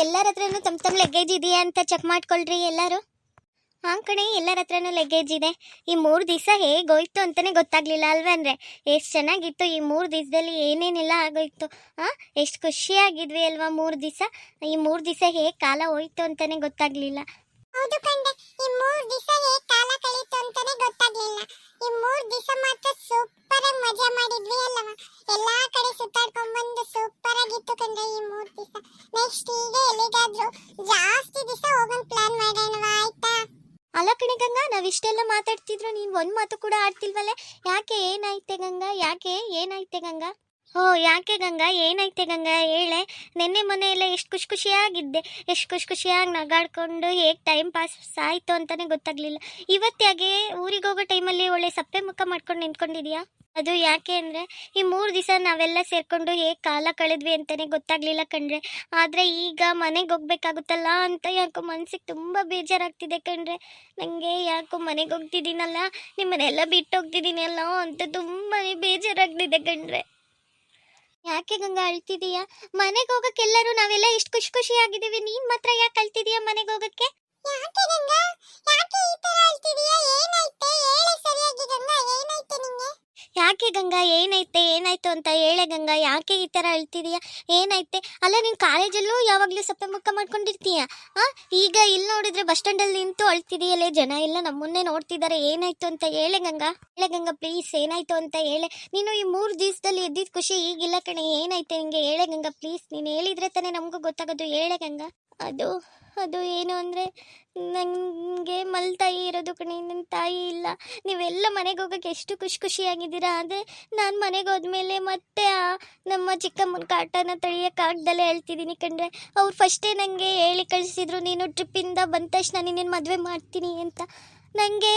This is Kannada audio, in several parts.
ಎಲ್ಲರ ಹತ್ರನೂ ತಮ್ಮ ತಮ್ಮ ಲಗೇಜ್ ಇದೆಯಾ ಅಂತ ಚೆಕ್ ಮಾಡ್ಕೊಳ್ರಿ ಎಲ್ಲರೂ? ಹಾಂ ಕಣೆ, ಎಲ್ಲರ ಹತ್ರನೂ ಲಗೇಜ್ ಇದೆ. ಈ ಮೂರು ದಿವಸ ಹೇಗೋಯ್ತು ಅಂತಲೇ ಗೊತ್ತಾಗ್ಲಿಲ್ಲ ಅಂದರೆ? ಎಷ್ಟು ಚೆನ್ನಾಗಿತ್ತು ಈ ಮೂರು ದಿವಸದಲ್ಲಿ ಏನೇನೆಲ್ಲ ಆಗೋಯ್ತು? ಹಾಂ, ಎಷ್ಟು ಖುಷಿಯಾಗಿದ್ವಿ ಅಲ್ವಾ ಮೂರು ದಿವಸ? ಈ ಮೂರು ದಿವಸ ಹೇಗೆ ಕಾಲ ಹೋಯ್ತು ಅಂತಲೇ ಗೊತ್ತಾಗ್ಲಿಲ್ಲ. ಹೌದು ಕಂಡೆ ಈ ಮೂರು ದಿವಸ ಹೇಗೆ ಕಾಲ ಕಳೀತು ಅಂತಲೇ ಅಲ್ಲ ಕಣೆ ಗಂಗಾ ನಾವಿಷ್ಟೆಲ್ಲ ಮಾತಾಡ್ತಿದ್ರು, ನೀನು ಒಂದು ಮಾತು ಕೂಡ ಆಡ್ತಿಲ್ವಲ್ಲ? ಯಾಕೆ ಏನಾಯ್ತೆ ಗಂಗಾ? ಯಾಕೆ ಏನಾಯ್ತೆ ಗಂಗಾ? ಓ, ಯಾಕೆ ಗಂಗಾ? ಏನಾಯ್ತೆ ಗಂಗಾ? ಹೇಳೆ. ನಿನ್ನೆ ಮೊನ್ನೆ ಎಲ್ಲ ಎಷ್ಟು ಖುಷಿ ಖುಷಿಯಾಗಿದ್ದೆ. ಎಷ್ಟು ಖುಷಿ ಖುಷಿಯಾಗಿ ನಗಾಡ್ಕೊಂಡು ಹೇಗೆ ಟೈಮ್ ಪಾಸ್ ಆಯಿತು ಅಂತಲೇ ಗೊತ್ತಾಗ್ಲಿಲ್ಲ. ಇವತ್ತಾಗೆ ಊರಿಗೆ ಹೋಗೋ ಟೈಮಲ್ಲಿ ಒಳ್ಳೆ ಸಪ್ಪೆ ಮುಖ ಮಾಡ್ಕೊಂಡು ನಿಂತ್ಕೊಂಡಿದ್ಯಾ? ಅದು ಯಾಕೆ ಅಂದರೆ, ಈ ಮೂರು ದಿವಸ ನಾವೆಲ್ಲ ಸೇರಿಕೊಂಡು ಹೇಗೆ ಕಾಲ ಕಳೆದ್ವಿ ಅಂತಲೇ ಗೊತ್ತಾಗ್ಲಿಲ್ಲ ಕಣ್ರೆ. ಆದರೆ ಈಗ ಮನೆಗೆ ಹೋಗ್ಬೇಕಾಗುತ್ತಲ್ಲ ಅಂತ ಯಾಕೋ ಮನ್ಸಿಗೆ ತುಂಬ ಬೇಜಾರಾಗ್ತಿದೆ ಕಣ್ರೆ. ನನಗೆ ಯಾಕೋ ಮನೆಗೆ ಹೋಗ್ತಿದ್ದೀನಲ್ಲ, ನಿಮ್ಮನ್ನೆಲ್ಲ ಬಿಟ್ಟು ಹೋಗ್ತಿದ್ದೀನಲ್ಲ ಅಂತ ತುಂಬಾ ಬೇಜಾರಾಗ್ತಿದೆ ಕಣ್ರೆ. ಯಾಕೆ ಗಂಗಾ ಅಳ್ತಿದೀಯಾ? ಮನೆಗೆ ಹೋಗಕ್ಕೆ ಎಲ್ಲರೂ ನಾವೆಲ್ಲ ಎಷ್ಟು ಖುಷಿ ಖುಷಿಯಾಗಿದ್ದೀವಿ ನೀನ್ ಮಾತ್ರ ಯಾಕೆ ಅಳ್ತಿದೀಯಾ ಮನೆಗೆ ಹೋಗಕ್ಕೆ? ಯಾಕೆ ಗಂಗಾ? ಏನೈತೆ ಏನಾಯ್ತು ಅಂತ ಹೇಳೆ ಗಂಗಾ. ಯಾಕೆ ಈ ಥರ ಅಳ್ತಿದೀಯ? ಏನೈತೆ ಅಲ್ಲ, ನೀನು ಕಾಲೇಜಲ್ಲೂ ಯಾವಾಗಲೂ ಸಪ್ಪೆ ಮುಖ ಮಾಡ್ಕೊಂಡಿರ್ತೀಯ? ಆ? ಈಗ ಇಲ್ಲಿ ನೋಡಿದ್ರೆ ಬಸ್ ಸ್ಟ್ಯಾಂಡಲ್ಲಿ ನಿಂತು ಅಳ್ತಿದೀಯಲ್ಲೇ ಜನ ಎಲ್ಲ ನಮ್ಮನ್ನೇ ನೋಡ್ತಿದ್ದಾರೆ ಏನಾಯ್ತು ಅಂತ ಹೇಳೆ ಗಂಗಾ. ಹೇಳೆ ಗಂಗಾ, ಪ್ಲೀಸ್ ಏನಾಯ್ತು ಅಂತ ಹೇಳೆ. ನೀನು ಈ ಮೂರು ದಿವಸದಲ್ಲಿ ಎದ್ದಿದ್ದ ಖುಷಿ ಈಗಿಲ್ಲ ಕಣೆ. ಏನೈತೆ ನಿಂಗೆ? ಹೇಳೆ ಗಂಗಾ, ಪ್ಲೀಸ್. ನೀನು ಹೇಳಿದ್ರೆ ತಾನೇ ನಮಗೂ ಗೊತ್ತಾಗೋದು. ಹೇಳೆ ಗಂಗಾ. ಅದು ಅದು ಏನು ಅಂದರೆ ನನಗೆ ಮಲ್ ತಾಯಿ ಇರೋದು ಕಣೆ, ನನ್ನ ತಾಯಿ ಇಲ್ಲ. ನೀವೆಲ್ಲ ಮನೆಗೆ ಹೋಗೋಕೆ ಎಷ್ಟು ಖುಷಿ ಖುಷಿಯಾಗಿದ್ದೀರಾ? ಆದರೆ ನಾನು ಮನೆಗೆ ಹೋದ್ಮೇಲೆ ಮತ್ತೆ ಆ ನಮ್ಮ ಚಿಕ್ಕಮ್ಮನ ಕಾಟನ ತಡೆಯೋಕ್ಕಾಗ್ದಲೇ ಹೇಳ್ತಿದ್ದೀನಿ ಕಣ್ರೆ. ಅವ್ರು ಫಸ್ಟೇ ನನಗೆ ಹೇಳಿ ಕಳಿಸಿದ್ರು, ನೀನು ಟ್ರಿಪ್ಪಿಂದ ಬಂದ ತಕ್ಷಣ ನಿನ್ನ ಮದುವೆ ಮಾಡ್ತೀನಿ ಅಂತ. ನನಗೆ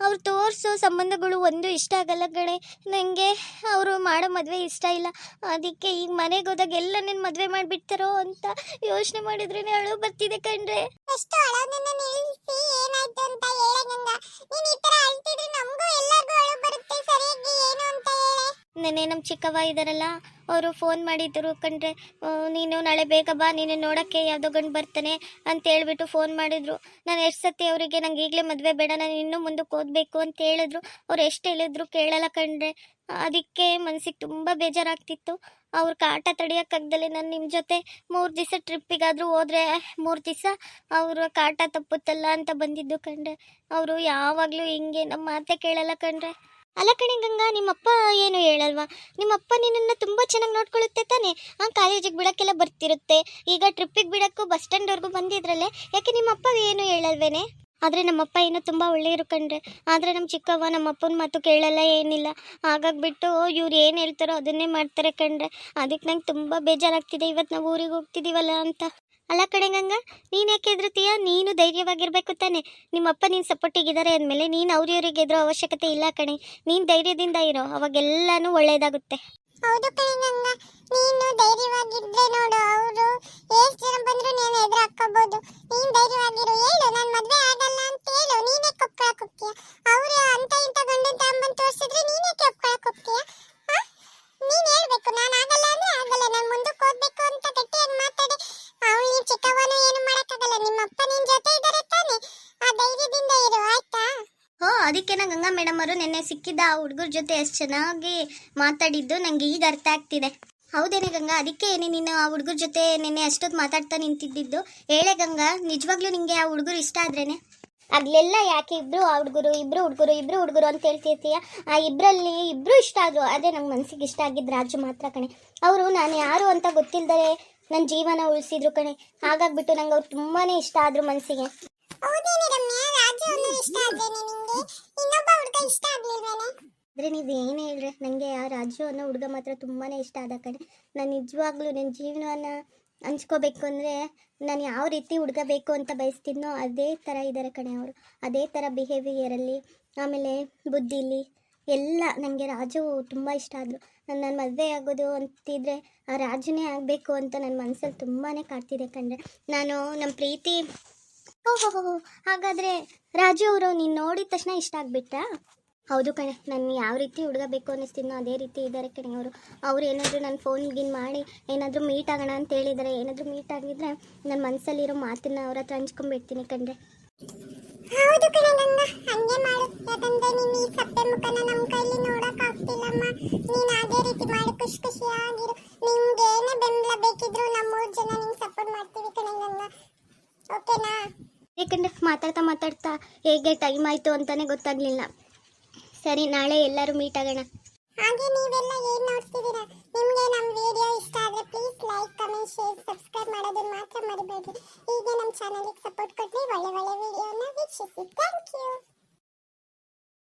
ಅವ್ರು ತೋರಿಸೋ ಸಂಬಂಧಗಳು ಒಂದು ಇಷ್ಟ ಆಗಲ್ಲ ಕಣೆ. ನನಗೆ ಅವರು ಮಾಡೋ ಮದುವೆ ಇಷ್ಟ ಇಲ್ಲ. ಅದಕ್ಕೆ ಈಗ ಮನೆಗೆ ಹೋದಾಗ ಎಲ್ಲ ನಿನ್ನ ಮದುವೆ ಮಾಡಿಬಿಡ್ತಾರೋ ಅಂತ ಯೋಚನೆ ಮಾಡಿದ್ರೆ ಅಳು ಬರ್ತಿದೆ ಕಣ್ರೆ. ಅಷ್ಟು ಅಳೋದನ್ನ ನಿಲ್ಲಿಸಿ ಏನಾಯ್ತು ಅಂತ ಹೇಳ ನೀನು ನೆನ್ನೆ ನಮ್ಮ ಚಿಕ್ಕವ್ವ ಇದ್ದಾರಲ್ಲ ಅವರು ಫೋನ್ ಮಾಡಿದ್ರು ಕಣ್ರೆ ನೀನು ನಾಳೆ ಬೇಗ ಬಾ, ನೀನು ನೋಡೋಕ್ಕೆ ಯಾವುದೋ ಗಂಡು ಬರ್ತಾನೆ, ಅಂತ ಹೇಳ್ಬಿಟ್ಟು ಫೋನ್ ಮಾಡಿದ್ರು. ನಾನು ಎಷ್ಟು ಸತಿ ಅವರಿಗೆ, ನಂಗೆ ಈಗಲೇ ಮದುವೆ ಬೇಡ, ನಾನು ಇನ್ನೂ ಮುಂದಕ್ಕೆ ಓದಬೇಕು ಅಂತ ಹೇಳಿದ್ರು. ಅವ್ರು ಎಷ್ಟು ಹೇಳಿದ್ರು ಕೇಳಲ್ಲ ಕಣ್ರೆ ಅದಕ್ಕೆ ಮನಸ್ಸಿಗೆ ತುಂಬ ಬೇಜಾರಾಗ್ತಿತ್ತು. ಅವ್ರ ಕಾಟ ತಡೆಯೋಕ್ಕಾಗ್ದಲೆ ನಾನು ನಿಮ್ಮ ಜೊತೆ ಮೂರು ದಿವಸ ಟ್ರಿಪ್ಪಿಗಾದರೂ ಹೋದರೆ ಮೂರು ದಿವಸ ಅವ್ರ ಕಾಟ ತಪ್ಪುತ್ತಲ್ಲ, ಅಂತ ಬಂದಿದ್ದು ಕಣ್ರೆ ಅವರು ಯಾವಾಗಲೂ ಹಿಂಗೆ ನಮ್ಮ ಮಾತೆ ಕೇಳಲ್ಲ ಕಣ್ರೆ ಅಲ್ಲ ಕಣೆ ಗಂಗಾ, ನಿಮ್ಮಪ್ಪ ಏನು ಹೇಳಲ್ವಾ? ನಿಮ್ಮಪ್ಪ ನಿನ್ನನ್ನು ತುಂಬ ಚೆನ್ನಾಗಿ ನೋಡ್ಕೊಳ್ಳುತ್ತೆ ತಾನೆ. ಆ ಕಾಲೇಜಿಗೆ ಬಿಡೋಕ್ಕೆಲ್ಲ ಬರ್ತಿರುತ್ತೆ. ಈಗ ಟ್ರಿಪ್ಪಿಗೆ ಬಿಡೋಕ್ಕೂ ಬಸ್ ಸ್ಟ್ಯಾಂಡ್ವರೆಗೂ ಬಂದಿದ್ರಲ್ಲೇ, ಯಾಕೆ ನಿಮ್ಮಪ್ಪ ಏನು ಹೇಳಲ್ವೇನೆ? ಆದರೆ ನಮ್ಮಪ್ಪ ಏನೋ ತುಂಬ ಒಳ್ಳೆಯರು ಕಂಡ್ರೆ. ಆದರೆ ನಮ್ಮ ಚಿಕ್ಕವ್ವ ನಮ್ಮ ಅಪ್ಪನ ಮಾತು ಕೇಳಲ್ಲ, ಏನಿಲ್ಲ. ಹಾಗಾಗ್ಬಿಟ್ಟು ಇವ್ರು ಏನು ಹೇಳ್ತಾರೋ ಅದನ್ನೇ ಮಾಡ್ತಾರೆ ಕಂಡ್ರೆ. ಅದಕ್ಕೆ ನಂಗೆ ತುಂಬ ಬೇಜಾರಾಗ್ತಿದೆ. ಇವತ್ತು ನಾವು ಊರಿಗೆ ಹೋಗ್ತಿದ್ದೀವಲ್ಲ ಅಂತ. ಅಲ್ಲ ಕಡೆ ಗಂಗಾ ನೀನು ಯಾಕೆ ಎದುರುತ್ತೀಯ ನೀನು ಧೈರ್ಯವಾಗಿರ್ಬೇಕು ತಾನೆ. ನಿಮ್ಮಪ್ಪ ನೀನು ಸಪೋರ್ಟಿಗಿದ್ದಾರೆ ಅಂದಮೇಲೆ ನೀನು ಅವ್ರಿವ್ರಿಗೆ ಎದುರೋ ಅವಶ್ಯಕತೆ ಇಲ್ಲ ಕಣೆ. ನೀನು ಧೈರ್ಯದಿಂದ ಇರೋ, ಅವಾಗೆಲ್ಲಾನು ಒಳ್ಳೇದಾಗುತ್ತೆ. ಹೌದು ಕಣೆ ನೀನು ಧೈರ್ಯವಾಗಿದ್ರೆ ನೋಡು, ಅವರು ಎಷ್ಟು ಜನ ಬಂದ್ರು ನೀನು ಎದುರು ಮೇಡಮ್ ಅವರು ನಿನ್ನೆ ಸಿಕ್ಕಿದ್ದ ಆ ಹುಡುಗರ ಜೊತೆ ಎಷ್ಟು ಚೆನ್ನಾಗಿ ಮಾತಾಡಿದ್ದು ನಂಗೆ ಈಗ ಅರ್ಥ ಆಗ್ತಿದೆ. ಹೌದೇನೆ ಗಂಗಾ? ಅದಕ್ಕೆ ನೀನು ಆ ಹುಡುಗರ ಜೊತೆ ನಿನ್ನೆ ಅಷ್ಟೊತ್ತು ಮಾತಾಡ್ತಾ ನಿಂತಿದ್ದಿದ್ದು. ಹೇಳೆ ಗಂಗಾ ನಿಜವಾಗ್ಲೂ ನಿಂಗೆ ಆ ಹುಡುಗರು ಇಷ್ಟ ಆದ್ರೇನೆ? ಅಲ್ಲೆಲ್ಲ ಯಾಕೆ ಇಬ್ರು ಆ ಹುಡುಗರು ಇಬ್ರು ಹುಡುಗರು ಇಬ್ರು ಹುಡುಗರು ಅಂತ ಹೇಳ್ತಿರ್ತೀಯ? ಆ ಇಬ್ರಲ್ಲಿ ಇಬ್ರು ಇಷ್ಟ ಆದ್ರು ಅದೇ ನಂಗೆ ಮನ್ಸಿಗೆ ಇಷ್ಟ ಆಗಿದ್ದು ರಾಜು ಮಾತ್ರ ಕಣೆ. ಅವರು ನಾನು ಯಾರು ಅಂತ ಗೊತ್ತಿಲ್ಲದೆ ನನ್ನ ಜೀವನ ಉಳಿಸಿದ್ರು ಕಣೆ. ಹಾಗಾಗ್ಬಿಟ್ಟು ನಂಗೆ ಅವ್ರು ತುಂಬಾನೇ ಇಷ್ಟ ಆದ್ರು ಮನಸ್ಸಿಗೆ ಇನ್ನೊಬ್ಬ ಹುಡುಗ ಇಷ್ಟ ಆಗ್ಲಿಲ್ವೇನೆ? ಆದರೆ ನೀವು ಏನೇ ಹೇಳ್ರಿ ನನಗೆ ಆ ರಾಜು ಅನ್ನೋ ಹುಡುಗ ಮಾತ್ರ ತುಂಬಾ ಇಷ್ಟ ಆದ ಕಣೆ. ನಾನು ನಿಜವಾಗ್ಲೂ ನನ್ನ ಜೀವನವನ್ನು ಹಂಚ್ಕೋಬೇಕು ಅಂದರೆ ನಾನು ಯಾವ ರೀತಿ ಹುಡುಗ ಬೇಕು ಅಂತ ಬಯಸ್ತೀನೋ ಅದೇ ಥರ ಇದ್ದಾರೆ ಕಣೆ ಅವರು. ಅದೇ ಥರ ಬಿಹೇವಿಯರಲ್ಲಿ ಆಮೇಲೆ ಬುದ್ಧಿಲಿ ಎಲ್ಲ ನನಗೆ ರಾಜು ತುಂಬ ಇಷ್ಟ ಆದರು ನಾನು ನನ್ನ ಮದುವೆ ಆಗೋದು ಅಂತಿದ್ರೆ ಆ ರಾಜುನೇ ಆಗಬೇಕು ಅಂತ ನನ್ನ ಮನಸ್ಸಲ್ಲಿ ತುಂಬಾ ಕಾಡ್ತಿದೆ ಕಣ್ರೆ. ನಾನು ನಮ್ಮ ಪ್ರೀತಿ ಓಹೋ ಹಾಗಾದರೆ ರಾಜು ಅವರು ನೀನು ನೋಡಿದ ತಕ್ಷಣ ಇಷ್ಟ ಆಗ್ಬಿಟ್ರಾ? ಹೌದು ಕಣೆ, ನಾನು ಯಾವ ರೀತಿ ಹುಡುಗ ಬೇಕು ಅದೇ ರೀತಿ ಇದ್ದಾರೆ ಕಣೆ ಅವರು. ಅವ್ರು ಏನಾದರೂ ನನ್ನ ಫೋನ್ ಗಿನ್ ಮಾಡಿ ಏನಾದರೂ ಮೀಟ್ ಆಗೋಣ ಅಂತ ಹೇಳಿದ್ದಾರೆ ಏನಾದರೂ ಮೀಟ್ ಆಗಿದ್ರೆ ನನ್ನ ಮನಸ್ಸಲ್ಲಿರೋ ಮಾತನ್ನ ಅವ್ರ ಹತ್ರ ಹಂಚ್ಕೊಂಡ್ಬಿಡ್ತೀನಿ ಕಂಡ್ರೆ ಹೌದು ಕಣೆ, ನನ್ನ ಹಂಗೆ ಮಾಡು ಯಾಕಂದ್ರೆ ನೀನು ಈ ಸಪ್ಪೆ ಮುಖನ ನಮ್ ಓಕೆನಾ? ಯಾಕಂದ್ರೆ ಮಾತಾಡ್ತಾ ಮಾತಾಡ್ತಾ ಹೇಗೆ ಟೈಮ್ ಆಯಿತು ಅಂತಾನೆ ಗೊತ್ತಾಗ್ಲಿಲ್ಲ. ಸರಿ ನಾಳೆ ಎಲ್ಲರೂ ಮೀಟ್ ಆಗೋಣ. ಹಾಗೆ ನೀವೆಲ್ಲ ಏನು ನೋಡ್ತಿದ್ದೀರಾ? ನಿಮಗೆ ನಮ್ಮ ವಿಡಿಯೋ ಇಷ್ಟ ಆದ್ರೆ please like comment share subscribe ಮಾಡೋದನ್ನ ಮಾತ್ರ ಮರಿಬೇಡಿ. ಹೀಗೆ ನಮ್ಮ ಚಾನಲ್ಗೆ ಸಪೋರ್ಟ್ ಕೊಟ್ಟರೆ ಒಳ್ಳೆ ಒಳ್ಳೆ ವಿಡಿಯೋನ ವೀಕ್ಷಿಸಿ